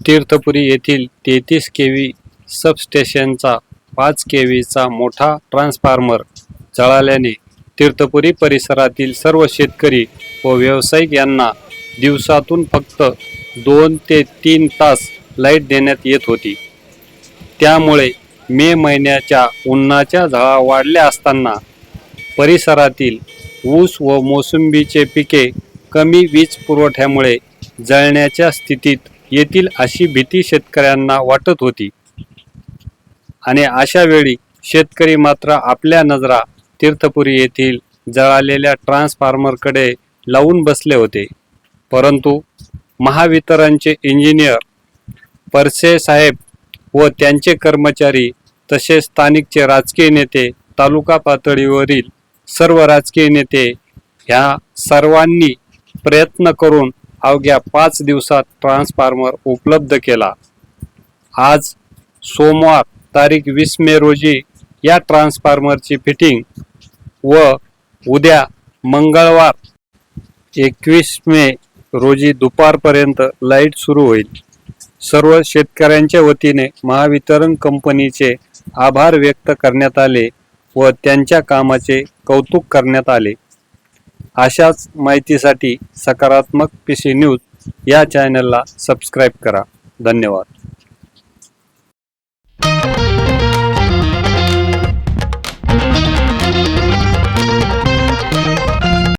तीर्थपुरी येथील तेहतीस K V सबस्टेशनचा पाच के व्हीचा मोठा ट्रान्सफॉर्मर जळाल्याने तीर्थपुरी परिसरातील सर्व शेतकरी व व्यावसायिक यांना दिवसातून फक्त दोन ते तीन तास लाइट देण्यात येत होती. त्यामुळे मे महिन्याच्या उन्हाच्या झळा वाढल्या असताना परिसरातील ऊस व मोसंबीचे पिके कमी वीज पुरवठ्यामुळे जळण्याच्या स्थितीत येतील अशी भीती शेतकऱ्यांना वाटत होती. आणि अशा वेळी शेतकरी मात्र आपल्या नजरा तीर्थपुरी येथील जळालेल्या ट्रान्सफॉर्मरकडे लावून बसले होते. परंतु महावितरणचे इंजिनियर परसे साहेब व त्यांचे कर्मचारी तसेच स्थानिकचे राजकीय नेते तालुका पातळीवरील सर्व राजकीय नेते ह्या सर्वांनी प्रयत्न करून अवघ्या पाच दिवसात ट्रान्सफॉर्मर उपलब्ध केला. आज सोमवार तारीख वीस मे रोजी या ट्रान्सफॉर्मरची फिटिंग व उद्या मंगळवार एकवीस मे रोजी दुपारपर्यंत लाइट सुरू होईल. सर्व शेतकऱ्यांच्या वतीने महावितरण कंपनीचे आभार व्यक्त करण्यात आले व त्यांच्या कामाचे कौतुक करण्यात आले. अशाच माहितीसाठी सकारात्मक पी सी न्यूज या चॅनलला सबस्क्राईब करा. धन्यवाद.